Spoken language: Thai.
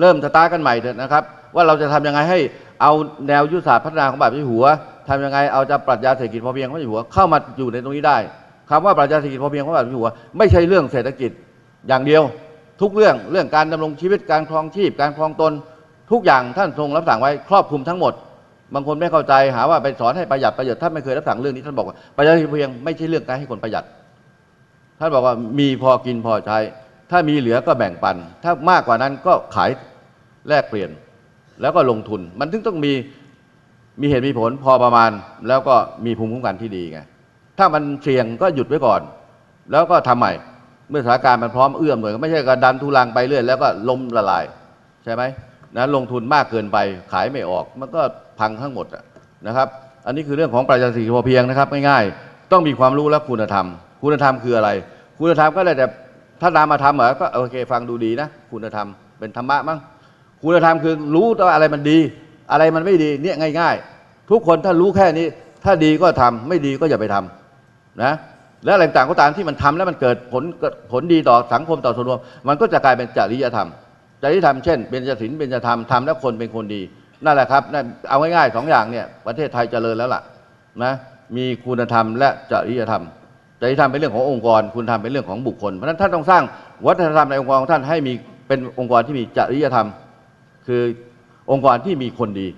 เริ่มสตาร์ทกันใหม่เถอะนะครับ ว่าเราจะทำยังไงให้เอาแนวยุทธศาสตร์พัฒนาของบบพระเจ้าอยู่หัวทำยังไงเอาจะปรัชญาเศรษฐกิจพอเพียงของพระเจ้าอยู่หัวเข้ามาอยู่ในตรงนี้ได้คำว่าปรัชญาเศรษฐกิจพอเพียงของพระเจ้าอยู่หัวไม่ใช่เรื่องเศรษฐกิจอย่างเดียว ทุกเรื่องเรื่องการดำรงชีวิตการครองชีพ การครองตน ทุกอย่างท่านทรงรับสั่งไว้ครอบคลุมทั้งหมด บางคนไม่เข้าใจหาว่าไปสอนให้ประหยัดประหยัดท่านไม่เคยรับสั่งเรื่องนี้ท่านบอกว่าประหยัดเพียงไม่ใช่เรื่องการให้คนประหยัดท่านบอกว่ามีพอกินพอใช้ ถ้ามีเหลือก็แบ่งปัน ถ้ามากกว่านั้นก็ขายแลกเปลี่ยน แล้วก็ลงทุน มันถึงต้องมีมีเหตุมีผลพอประมาณ แล้วก็มีภูมิคุ้มกันที่ดีไง ถ้ามันเสี่ยงก็หยุดไว้ก่อน แล้วก็ทำใหม่ เมื่อสถานการณ์มันพร้อมเอื้อมหน่วยไม่ใช่การดันทุลังไปเรื่อยแล้วก็ล้มละลาย ใช่ไหมนะลงทุนมากเกินไปขายไม่ออก มันก็พังทั้งหมดนะครับ อันนี้คือเรื่องของปรัชญาเศรษฐกิจพอเพียงนะครับง่ายๆ ต้องมีความรู้และคุณธรรม คุณธรรมคืออะไร คุณธรรมก็ได้แต่ ถ้านามธรรมเหรอก็โอเค ฟังดูดีนะ คุณธรรมเป็นธรรมะมั้งคุณธรรมคือรู้ว่าอะไรมันดี อะไรมันไม่ดีเนี่ยง่าย ๆ ทุกคนถ้ารู้แค่นี้ ถ้าดีก็ทำไม่ดีก็อย่าไปทำนะและอะไรต่างๆก็ตามที่มันทำแล้วมันเกิดผลผลดีต่อสังคมต่อส่วนรวม มันก็จะกลายเป็นจริยธรรมจริยธรรมเช่นเบญจศีลเบญจธรรมทำแล้วคนเป็นคนดีนั่นแหละครับนั่นเอาง่ายๆสองอย่างเนี่ยประเทศไทยเจริญแล้วล่ะนะมีคุณธรรมและจริยธรรม จริยธรรมเป็นเรื่องขององค์กร คุณธรรมเป็นเรื่องของบุคคล เพราะฉะนั้นท่านต้องสร้างวัฒนธรรมในองค์กรของท่านให้มีเป็นองค์กรที่มีจริยธรรม คือองค์กรที่มีคนดี